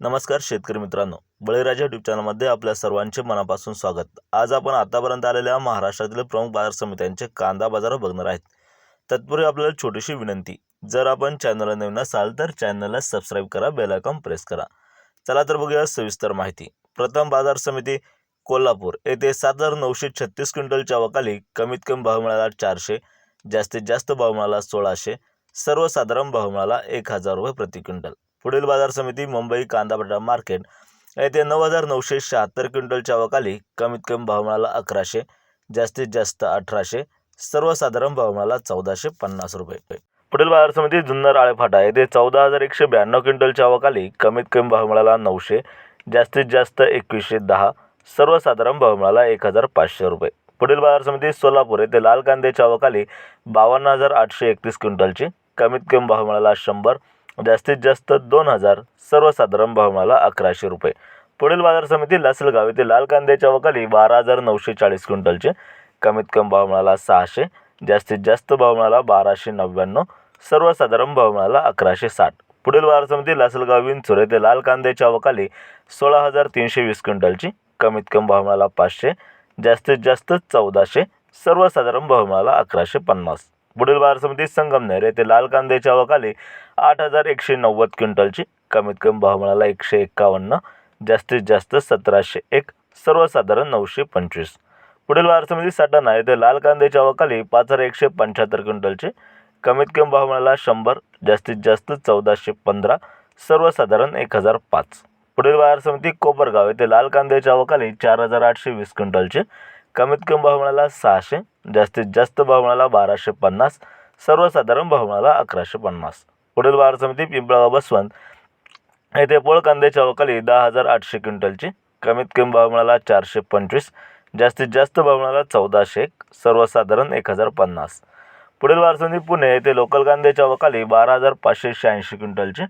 नमस्कार शेतकरी मित्रांनो. बळीराजा युट्यूब चॅनलमध्ये आपल्या सर्वांचे मनापासून स्वागत. आज आपण आतापर्यंत आलेल्या महाराष्ट्रातील प्रमुख बाजार समित्यांचे कांदा बाजार बघणार आहेत. तत्पूर्वी आपल्याला छोटीशी विनंती. जर आपण चॅनलला नवीन असाल तर चॅनलला सबस्क्राईब करा बेलायकॉन प्रेस करा. चला तर बघूया सविस्तर माहिती. प्रथम बाजार समिती कोल्हापूर येथे सात हजार नऊशे छत्तीस क्विंटलच्या वकाली कमीत कमी भाव मिळाला चारशे जास्तीत जास्त भाव मिळाला सोळाशे सर्वसाधारण भाव मिळाला एक हजार रुपये प्रति क्विंटल. पुढील बाजार समिती मुंबई कांदा बटाटा मार्केट. येथे नऊ हजार नऊशे शहात्तर क्विंटलच्या वकाली कमीत कमी भाव मिळाला अकराशे जास्तीत जास्त अठराशे सर्वसाधारण भाव मिळाला चौदाशे पन्नास रुपये. पुढील बाजार समिती जुन्नर आळेफाटा. येथे चौदा हजार एकशे ब्याण्णव क्विंटलच्या वकाली कमीत कमी भाव मिळाला नऊशे जास्तीत जास्त एकवीसशे दहा सर्वसाधारण भाव मिळाला एक हजार पाचशे रुपये. पुढील बाजार समिती सोलापूर. येथे लाल कांद्याच्या वकाली बावन्न हजार आठशे एकतीस क्विंटलची कमीत कमी भाव मिळाला शंभर जास्तीत जास्त दोन हजार सर्वसाधारण भावमाला अकराशे रुपये. पुढील बाजार समिती लासलगाव येथे लाल कांद्याच्या वकाली बारा हजार नऊशे चाळीस क्विंटलचे. कमीत कमी भाव मिळाला सहाशे जास्तीत जास्त भाव मिळाला बाराशे नव्याण्णव सर्वसाधारण भाव मिळाला अकराशे साठ. पुढील बाजार समिती लासलगाव विंचूर येथे लाल कांद्याच्या वकाली सोळा हजार तीनशे वीस क्विंटलची. कमीत कमी भाव मिळाला पाचशे जास्तीत जास्त चौदाशे सर्वसाधारण भाव मिळाला अकराशे पन्नास. पुढील बाजार समिती संगमनेर येथे लाल कांद्याच्या अवकाली आठ हजार एकशे नव्वद क्विंटलची कमीत कमी भाव मिळाला एकशे एक्कावन्न जास्तीत जास्त सतराशे एक सर्वसाधारण नऊशे पंचवीस. पुढील बाजार समिती सटाणा येथे लाल कांद्याच्या वकाली पाच हजार एकशे पंच्याहत्तर क्विंटलचे कमीत कमी भाव मिळाला शंभर जास्तीत जास्त चौदाशे पंधरा सर्वसाधारण एक हजार पाच. पुढील बाजार समिती कोपरगाव येथे लाल कांद्याच्या अवकाली चार हजार आठशे वीस क्विंटलचे कमीत कमी भाव मिळाला सहाशे जास्तीत जास्त भाव मिळाला बाराशे पन्नास सर्वसाधारण भाव मिळाला अकराशे पन्नास. पुढील बाजार समिती पिंपळगाव बसवंत येथे पोळ कांद्याच्या अवकाली दहा हजार आठशे क्विंटलची कमीत कमी भाव मिळाला चारशे पंचवीस जास्तीत जास्त भाव मिळाला चौदाशे एक सर्वसाधारण एक हजार पन्नास. पुढील बाजार समिती पुणे येथे लोकल कांद्याच्या वकाली बारा हजार पाचशे शहाऐंशी क्विंटलचे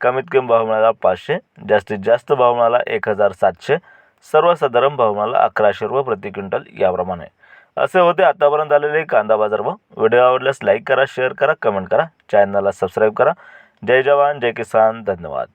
कमीत कमी भाव मिळाला पाचशे जास्तीत जास्त भाव मिळाला एक हजार सातशे सर्वसाधारण भाव अकराशे रुपये प्रति क्विंटल याप्रमाणे. असे होते आतापर्यंत आलेले कांदा बाजार भाव. व्हिडिओ आवडल्यास लाईक करा शेअर करा कमेंट करा. चॅनलला सबस्क्राईब करा. जय जवान जय किसान. धन्यवाद.